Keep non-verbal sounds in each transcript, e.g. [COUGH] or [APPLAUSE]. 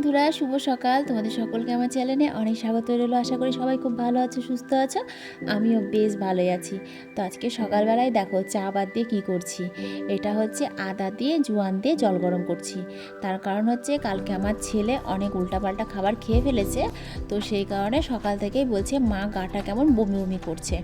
বন্ধুরা, শুভ সকাল। তোমাদের সকলকে আমার চ্যানেলে অনেক স্বাগত রইল। আশা করি সবাই খুব ভালো আছো, সুস্থ আছো। আমিও বেশ ভালোই আছি। তো আজকে সকালবেলায় দেখো চা বাদ দিয়ে কী করছি? এটা হচ্ছে আদা দিয়ে, জোয়ান দিয়ে জল গরম করছি। তার কারণ হচ্ছে কালকে আমার ছেলে অনেক উল্টাপাল্টা খাবার খেয়ে ফেলেছে। তো সেই কারণে সকাল থেকেই বলছে, মা, গাটা কেমন বমি বমি করছে?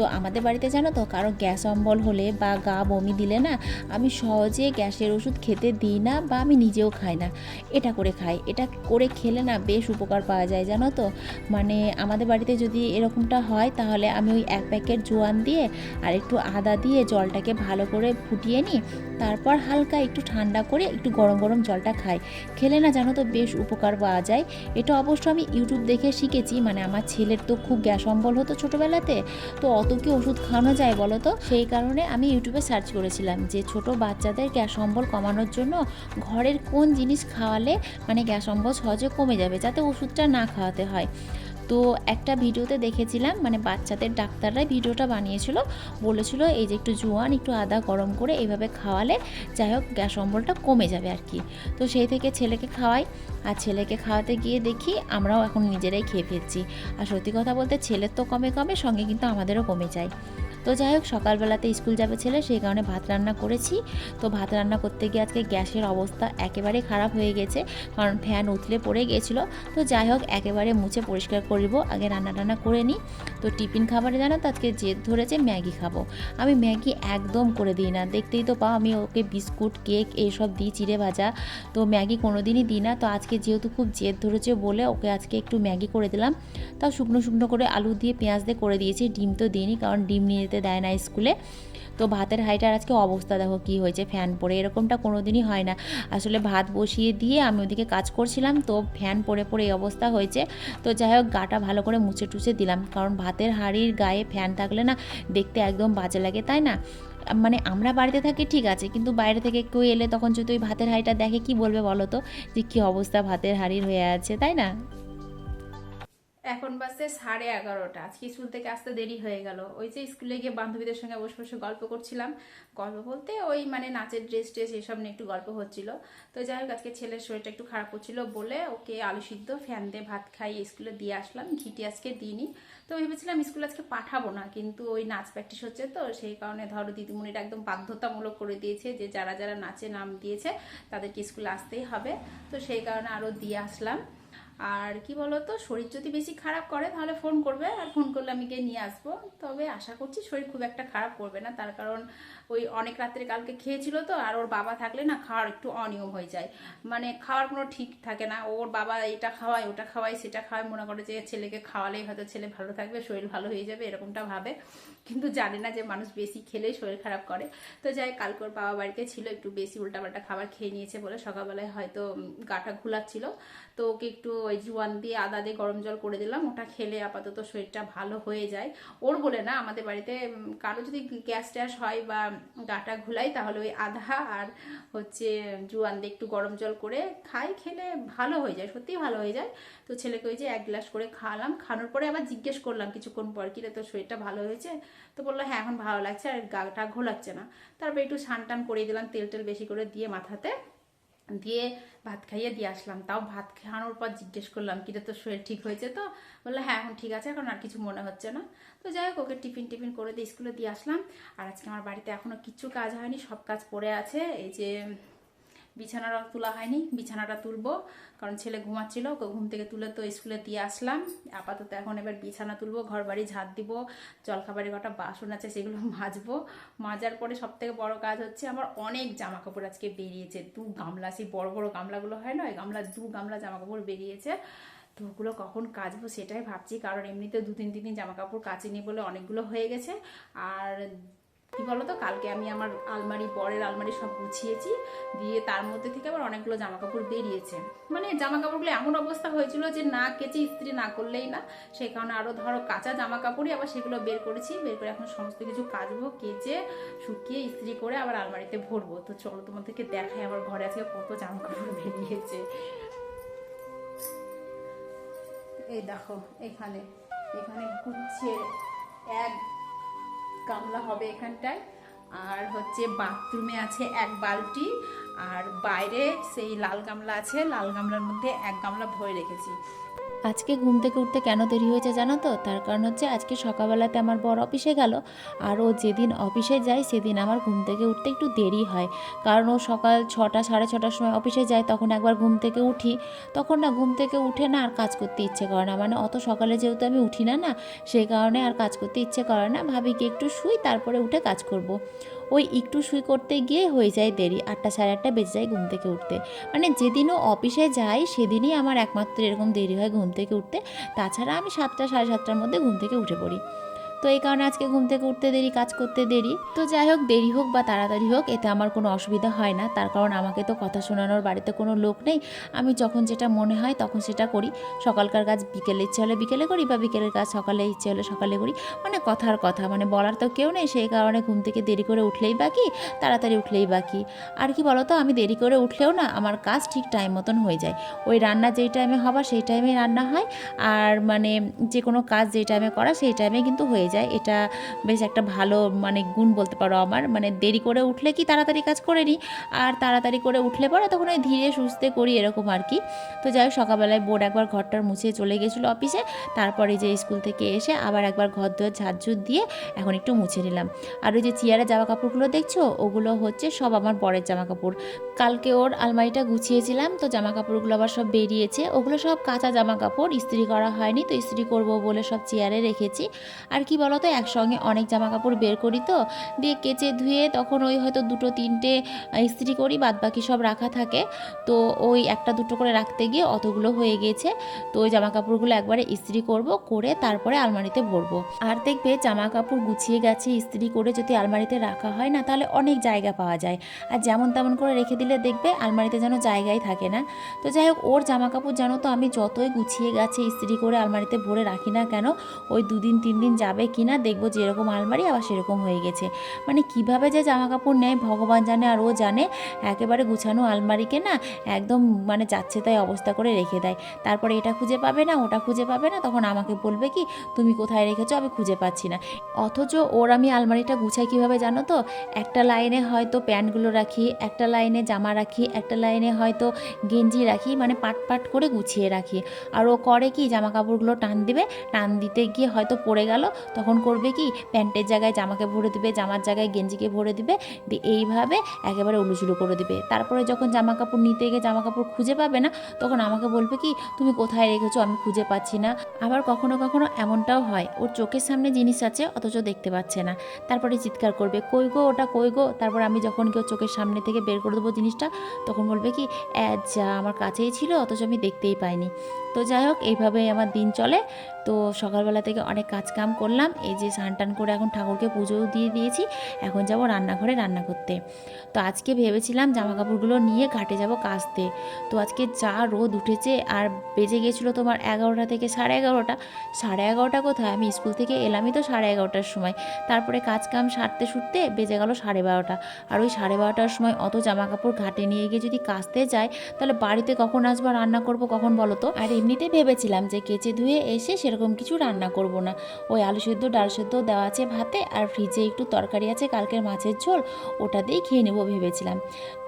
তো আমাদের বাড়িতে জানো তো কারও গ্যাস অম্বল হলে বা গা বমি দিলে না, আমি সহজে গ্যাসের ওষুধ খেতে দিই না বা আমি নিজেও খাই না। এটা করে খাই। এটা করে খেলে না বেশ উপকার পাওয়া যায়, জানো তো। মানে আমাদের বাড়িতে যদি এরকমটা হয়, তাহলে আমি ওই এক প্যাকেট জোয়ান দিয়ে আর একটু আদা দিয়ে জলটাকে ভালো করে ফুটিয়ে নিই। তারপর হালকা একটু ঠান্ডা করে একটু গরম গরম জলটা খাই। খেলে না জানো তো বেশ উপকার পাওয়া যায়। এটা অবশ্য আমি ইউটিউব দেখে শিখেছি। মানে আমার ছেলের তো খুব গ্যাস অম্বল হতো ছোটোবেলাতে। তো অত কি ওষুধ খাওয়ানো যায় বলো তো? সেই কারণে আমি ইউটিউবে সার্চ করেছিলাম যে ছোট বাচ্চাদের গ্যাস অম্বল কমানোর জন্য ঘরের কোন জিনিস খাওয়ালে মানে গ্যাস অম্বল সহজে কমে যাবে, যাতে ওষুধটা না খাওয়াতে হয়। তো একটা ভিডিওতে দেখেছিলাম মানে বাচ্চাদের ডাক্তাররাই ভিডিওটা বানিয়েছিল। বলেছিল এই যে একটু জোয়ান, একটু আদা গরম করে এইভাবে খাওয়ালে যাই হোক গ্যাস অম্বলটা কমে যাবে আর কি। তো সেই থেকে ছেলেকে খাওয়াই, আর ছেলেকে খাওয়াতে গিয়ে দেখি আমরাও এখন নিজেরাই খেয়ে ফেলছি। আর সত্যি কথা বলতে ছেলের তো কমে কমে সঙ্গে কিন্তু আমাদেরও কমে যায়। তো যাই হোক, সকালবেলাতে স্কুল যাবে ছেলে, সেই কারণে ভাত রান্না করেছি। তো ভাত রান্না করতে গিয়ে আজকে গ্যাসের অবস্থা একেবারে খারাপ হয়ে গেছে, কারণ ফ্যান উতলে পড়ে গিয়েছিল তো যাই হোক, একেবারে মুছে পরিষ্কার করব আগে রান্না টান্না করে নিই। তো টিফিন খাবারে জানো তো, আজকে জেদ ধরেছে, ম্যাগি খাব। আমি ম্যাগি একদম করে দিই না, দেখতেই তো পাও আমি ওকে বিস্কুট, কেক এইসব দিই চিড়ে ভাজা। তো ম্যাগি কোনো দিনই দিই না, তো আজকে যেহেতু খুব জেদ ধরেছে বলে ওকে আজকে একটু ম্যাগি করে দিলাম। তাও শুকনো শুকনো করে আলু দিয়ে পেঁয়াজ দিয়ে করে দিয়েছি, ডিম তো দিইনি, কারণ ডিম নিয়ে যেতে দেয় না স্কুলে। তো ভাতের হাইটার আজকে অবস্থা দেখো কি হয়েছে ফ্যান পড়ে এরকমটা কোনো দিনই হয় না। আসলে ভাত বসিয়ে দিয়ে আমি ওদিকে কাজ করছিলাম, তো ফ্যান পড়ে পড়ে এই অবস্থা হয়েছে। তো যাই হোক, গাটা ভালো করে মুছে টুছে দিলাম, কারণ ভাতের হাঁড়ির গায়ে ফ্যান থাকলে না দেখতে একদম বাজে লাগে, তাই না? মানে আমরা বাড়িতে থাকি, ঠিক আছে, কিন্তু বাইরে থেকে কেউ এলে তখন যদি ওই ভাতের হাঁড়িটা দেখে কি বলবে বলো তো? যে কী অবস্থা ভাতের হাঁড়ির হয়ে আছে, তাই না? এখন বাজছে সাড়ে এগারোটা। আজকে স্কুল থেকে আসতে দেরি হয়ে গেল। ওই যে স্কুলে গিয়ে বান্ধবীদের সঙ্গে বসে বসে গল্প করছিলাম। গল্প বলতে ওই মানে নাচের ড্রেস ট্রেস এসব নিয়ে একটু গল্প হচ্ছিল। তো যাই হোক, আজকে ছেলের শরীরটা একটু খারাপ হচ্ছিল বলে ওকে আলু সিদ্ধ, ফ্যান দিয়ে ভাত খাই স্কুলে দিয়ে আসলাম। ঘিটি আজকে দিইনি। তো ভেবেছিলাম স্কুলে আজকে পাঠাবো না, কিন্তু ওই নাচ প্র্যাকটিস হচ্ছে তো, সেই কারণে ধরো দিদিমণিটা একদম বাধ্যতামূলক করে দিয়েছে যে যারা যারা নাচে নাম দিয়েছে তাদেরকে স্কুলে আসতেই হবে। তো সেই কারণে আরও দিয়ে আসলাম। আর কি বলতো, শরীর যদি বেশি খারাপ করে, তাহলে ফোন করবে। আর ফোন করলে আমি গিয়ে নিয়ে আসব। তবে আশা করছি শরীর খুব একটা খারাপ করবে না। তার কারণ ওই অনেক রাত্রে কালকে খেয়েছিল তো, আর ওর বাবা থাকলে না খাওয়ার একটু অনিয়ম হয়ে যায়। মানে খাওয়ার কোনো ঠিক থাকে না। ওর বাবা এটা খাওয়ায়, ওটা খাওয়ায়, সেটা খাওয়ায়। মনে করে যে ছেলেকে খাওয়ালেই হয়তো ছেলে ভালো থাকবে, শরীর ভালো হয়ে যাবে, এরকমটা ভাবে। কিন্তু জানে না যে মানুষ বেশি খেলেই শরীর খারাপ করে। তো যাই, কালকে ওর বাবা বাড়িতে ছিল, একটু বেশি উল্টাপাল্টা খাবার খেয়ে নিয়েছে বলে সকালবেলায় হয়তো গাটা ঘুলাচ্ছিল। তো ওকে একটু ওই জোয়ান দিয়ে আদা দিয়ে গরম জল করে দিলাম। ওটা খেলে আপাতত শরীরটা ভালো হয়ে যায়। ওর বলে না, আমাদের বাড়িতে কারও যদি গ্যাস ট্যাস হয় বা গাটা ঘুলাই, তাহলে ওই আধা আর হচ্ছে জোয়ান দিয়ে একটু গরম জল করে খাই, খেলে ভালো হয়ে যায়, সত্যিই ভালো হয়ে যায়। তো ছেলেকে ওই যে এক গ্লাস করে খাওয়ালাম। খাওয়ানোর পরে আবার জিজ্ঞেস করলাম কিছুক্ষণ পর, কি রে, তোর শরীরটা ভালো হয়েছে? তো বলল হ্যাঁ এখন ভালো লাগছে, আর গাটা ঘোলাচ্ছে না। তারপর একটু সান টান করিয়ে দিলাম, তেল টেল বেশি করে দিয়ে মাথাতে। দিয়ে ভাত খাইয়ে দিয়ে আসলাম। তাও ভাত খাওয়ানোর পর জিজ্ঞেস করলাম, কিরে, তোর শরীর ঠিক হয়েছে তো? বলল হ্যাঁ এখন ঠিক আছে, এখন আর কিছু মনে হচ্ছে না। তো যাই হোক, ওকে টিফিন টিফিন করে দিয়ে স্কুলে দিয়ে আসলাম। আর আজকে আমার বাড়িতে এখনও কিছু কাজ হয়নি, সব কাজ পড়ে আছে। এই যে বিছানাটা তোলা হয়নি, বিছানাটা তুলবো। কারণ ছেলে ঘুমাচ্ছিল, ওকে ঘুম থেকে তুলে তো স্কুলে দিয়ে আসলাম। আপাতত এখন এবার বিছানা তুলবো ঘর বাড়ি ঝাঁট দিব জলখাবারের কটা বাসন আছে সেগুলো [LAUGHS] মাজবো। মাজার পরে সব থেকে বড় কাজ হচ্ছে আমার অনেক জামা কাপড় আজকে বেরিয়েছে। দু গামলা, সেই বড় বড় গামলাগুলো হয় না, ওই গামলা দু গামলা জামা কাপড় বেরিয়েছে। তো ওগুলো কখন কাচবো সেটাই ভাবছি, কারণ এমনিতে দু তিন তিন দিন জামা কাপড় কাচিনি বলে অনেকগুলো হয়ে গেছে। আর কি বলতো? কালকে আমি আমার আলমারি, বরের আলমারি সব গুছিয়েছি, দিয়ে তার মধ্যে থেকে আবার অনেকগুলো জামা কাপড় বেরিয়েছে। মানে জামা কাপড়গুলো এমন অবস্থা হয়েছিল যে না কেচে ইস্ত্রি না করলেই না। সেই কারণে আরও ধরো কাঁচা জামা কাপড়ই আবার সেগুলো বের করেছি, বের করে এখন সমস্ত কিছু কাচবো, কেচে, শুকিয়ে ইস্ত্রি করে আবার আলমারিতে ভরবো। তো চলো তোমাদেরকে দেখাই আমার ঘরে আজকে কত জামা কাপড় বেরিয়েছে। এই দেখো, এখানে এখানে গুচ্ছের এক গামলা হবে এখানটায়। আর হচ্ছে বাথরুমে আছে এক বালতি, আর বাইরে সেই লাল গামলা আছে, লাল গামলার মধ্যে এক গামলা ভরে রেখেছি। আজকে ঘুম থেকে উঠতে কেন দেরি হয়েছে জানো তো? তার কারণ হচ্ছে আজকে সকালবেলাতে আমার বর অফিসে গেল আর ও যেদিন অফিসে যায় সেদিন আমার ঘুম থেকে উঠতে একটু দেরি হয়। কারণ ও সকাল ছটা, সাড়ে ছটার সময় অফিসে যায়, তখন একবার ঘুম থেকে উঠি। তখন না ঘুম থেকে উঠে না আর কাজ করতে ইচ্ছে করে না। মানে অত সকালে যেহেতু আমি উঠি না না, সেই কারণে আর কাজ করতে ইচ্ছে করে না। ভাবি কি একটু শুই, তারপরে উঠে কাজ করব। ওই একটু শুই করতে গিয়ে হয়ে যায় দেরি। আটটা সাড়ে আটটা বেজে যায় ঘুম থেকে উঠতে। মানে যেদিনও অফিসে যাই, সেদিনই আমার একমাত্র এরকম দেরি হয় ঘুম থেকে উঠতে। তাছাড়া আমি সাতটা, সাড়ে সাতটার মধ্যে ঘুম থেকে উঠে পড়ি। তো এই কারণে আজকে ঘুম থেকে উঠতে দেরি, কাজ করতে দেরি। তো যাই হোক, দেরি হোক বা তাড়াতাড়ি হোক, এতে আমার কোনো অসুবিধা হয় না। তার কারণ আমাকে তো কথা শোনানোর বাড়িতে কোনো লোক নেই। আমি যখন যেটা মনে হয় তখন সেটা করি। সকালকার কাজ বিকেলে ইচ্ছে হলে বিকেলে করি বা বিকেলের কাজ সকালে ইচ্ছে হলে সকালে করি। মানে কথার কথা মানে বলার তো কেউ নেই। সেই কারণে ঘুম থেকে দেরি করে উঠলেই বাকি, তাড়াতাড়ি উঠলেই বাকি। আর কি বলতো, আমি দেরি করে উঠলেও না, আমার কাজ ঠিক টাইম মতন হয়ে যায়। ওই রান্না যেই টাইমে হবার সেই টাইমে রান্না হয়। আর মানে যে কোনো কাজ যেই টাইমে করা সেই টাইমে কিন্তু হয়ে যায়। এটা বেশ একটা ভালো মানে গুণ বলতে পারো আমার। মানে দেরি করে উঠলে কি তাড়াতাড়ি কাজ করে নিই? আর তাড়াতাড়ি করে উঠলে পরে তখন ওই ধীরে সুস্থে করি এরকম আর কি। তো যাই হোক, সকালবেলায় বোর্ড একবার ঘরটার মুছে চলে গেছিল অফিসে তারপরে যে স্কুল থেকে এসে আবার একবার ঘর দুয়ার ঝাড়ঝুট দিয়ে এখন একটু মুছে নিলাম। আর ওই যে চেয়ারে জামা কাপড়গুলো দেখছ? ওগুলো হচ্ছে সব আমার বরের জামা কাপড়। কালকে ওর আলমারিটা গুছিয়েছিলাম, তো জামা কাপড়গুলো আবার সব বেরিয়েছে। ওগুলো সব কাঁচা জামা কাপড়, ইস্ত্রি করা হয়নি, তো ইস্ত্রি করব বলে সব চেয়ারে রেখেছি। আর কি বলতো, একসঙ্গে অনেক জামা কাপড় বের করি তো, দিয়ে কেচে ধুয়ে তখন ওই হয়তো দুটো তিনটে ইস্ত্রি করি বাদ বাকি সব রাখা থাকে। তো ওই একটা দুটো করে রাখতে গিয়ে অতগুলো হয়ে গেছে। তো ওই জামা কাপড়গুলো একবারে ইস্ত্রি করব, করে তারপরে আলমারিতে ভরবো। আর দেখবে জামা কাপড় গুছিয়ে গেছে, ইস্ত্রি করে যদি আলমারিতে রাখা হয় না, তাহলে অনেক জায়গা পাওয়া যায়। আর যেমন তেমন করে রেখে দিলে দেখবে আলমারিতে যেন জায়গাই থাকে না। তো যাই হোক, ওর জামা কাপড় জানো তো, আমি যতই গুছিয়ে গেছে, ইস্ত্রি করে আলমারিতে ভরে রাখি না কেন, ওই দুদিন তিন দিন যাবে কি না দেখব যেরকম আলমারি আবার সেরকম হয়ে গেছে। মানে কীভাবে যে জামা কাপড় নেয় ভগবান জানে আর ও জানে, একেবারে গুছানো আলমারিকে না একদম মানে যাচ্ছে তাই অবস্থা করে রেখে দেয়। তারপরে এটা খুঁজে পাবে না, ওটা খুঁজে পাবে না, তখন আমাকে বলবে কি, তুমি কোথায় রেখেছো আমি খুঁজে পাচ্ছি না। অথচ ওর আমি আলমারিটা গুছাই কীভাবে জানো তো, একটা লাইনে হয়তো প্যান্টগুলো রাখি, একটা লাইনে জামা রাখি, একটা লাইনে হয়তো গেঞ্জি রাখি মানে পাট পাট করে গুছিয়ে রাখি। আর ও করে কি জামা কাপড়গুলো টান দিবে, টান দিতে গিয়ে হয়তো পড়ে গেল তখন করবে কি? প্যান্টের জায়গায় জামাকে ভরে দিবে জামার জায়গায় গেঞ্জিকে ভরে দিবে দিয়ে এইভাবে একেবারে উলুচুলু করে দিবে। তারপরে যখন জামা কাপড় নিতে গিয়ে জামা কাপড় খুঁজে পাবে না তখন আমাকে বলবে কি তুমি কোথায় রেখেছো? আমি খুঁজে পাচ্ছি না। আবার কখনো কখনো এমনটাও হয় ওর চোখের সামনে জিনিস আছে অথচ দেখতে পাচ্ছে না। তারপরে চিৎকার করবে কই গো ওটা কই গো? তারপর আমি যখন কেউ চোখের সামনে থেকে বের করে দেবো জিনিসটা তখন বলবে কি "এ, যা আমার কাছেই ছিল অথচ আমি দেখতেই পাইনি। তো যাই হোক, এইভাবেই আমার দিন চলে। তো সকালবেলা থেকে অনেক কাজ কাম করলাম। এই যে স্নান টান করে এখন ঠাকুরকে পুজোও দিয়ে দিয়েছি। এখন যাব রান্নাঘরে রান্না করতে। তো আজকে ভেবেছিলাম জামা কাপড়গুলো নিয়ে ঘাটে যাব কাচতে। তো আজকে যা রোদ উঠেছে আর বেজে গেছিল তোমার এগারোটা থেকে সাড়ে এগারোটা। সাড়ে এগারোটা কোথায়? আমি স্কুল থেকে এলামই তো সাড়ে এগারোটার সময়। তারপরে কাজ কাম সারতে সুরতে বেজে গেল সাড়ে বারোটা। আর ওই সাড়ে বারোটার সময় অত জামা কাপড় ঘাটে নিয়ে গিয়ে যদি কাচতে যায়, তাহলে বাড়িতে কখন আসব রান্না করব কখন বলো তো? আর এমনিতে ভেবেছিলাম যে কেচে ধুয়ে এসে সেরকম কিছু রান্না করব না। ওই আলু সেদ্ধ, ডাল সেদ্ধ দেওয়া আছে ভাতে আর ফ্রিজে একটু তরকারি আছে, কালকের মাছের ঝোল, ওটা দিয়েই খেয়ে নেব ভেবেছিলাম।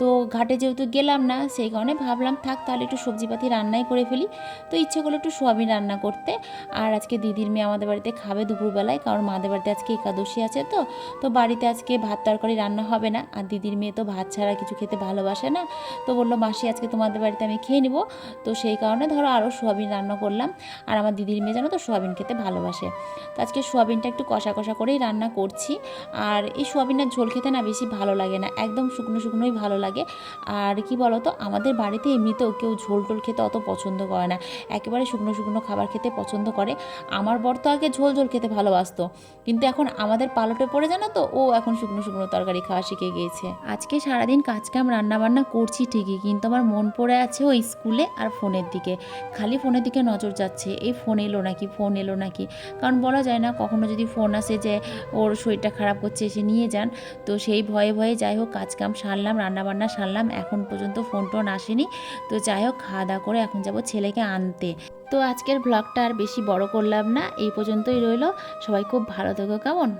তো ঘাটে যেহেতু গেলাম না, সেই কারণে ভাবলাম, থাক তাহলে একটু সবজিপাতি রান্নাই করে ফেলি। তো ইচ্ছে করল একটু সোয়াবিন রান্না করতে। আর আজকে দিদির মেয়ে আমাদের বাড়িতে খাবে দুপুরবেলায়, কারণ মাদের বাড়িতে আজকে একাদশী আছে তো। তো বাড়িতে আজকে ভাত তরকারি রান্না হবে না। আর দিদির মেয়ে তো ভাত ছাড়া কিছু খেতে ভালোবাসে না। তো বলল, মাসি, আজকে তোমাদের বাড়িতে আমি খেয়ে নিব। তো সেই কারণে ধরো আরও সোয়াবিন রান্না করলাম। আর আমার দিদির মেয়ে জানো তো সোয়াবিন খেতে ভালোবাসে। তো আজকে সোয়াবিনটা একটু কষা কষা করেই রান্না করছি। আর এই সোয়াবিনের ঝোল খেতে না বেশি ভালো লাগে না, একদম শুকনো শুকনোই ভালো লাগে। আর কি বলতো, আমাদের বাড়িতে এমনিতেও কেউ ঝোল টোল খেতে অত পছন্দ করে না। একেবারে শুকনো শুকনো খাবার খেতে পছন্দ করে। আমার বর তো আগে ঝোল ঝোল খেতে ভালোবাসতো। কিন্তু এখন আমাদের পালটে পড়ে জানো তো, ও এখন শুকনো শুকনো তরকারি খাওয়া শিখে গিয়েছে। আজকে সারাদিন কাজ কাম রান্না বান্না করছি ঠিকই, কিন্তু আমার মন পড়ে আছে ওই স্কুলে আর ফোনের দিকে। খালি ফোনের দিকে নজর যাচ্ছে। এই ফোন এলো নাকি, ফোন এলো নাকি? কারণ বলা যায় না, কখনো যদি ফোন আসে যে ওর শরীরটা খারাপ করছে এসে নিয়ে যান। তো সেই ভয়ে ভয়ে যাই হোক কাজ কাম সারলাম, রান্নাবান্না সারলাম, এখন পর্যন্ত ফোন টোন আসেনি। তো যাই হোক, খাওয়া দাওয়া করে এখন যাব ছেলেকে আনতে। তো আজকের ব্লগটা আর বেশি বড় করলাম না, এই পর্যন্তই রইল। সবাই খুব ভালো থেকো, কেমন?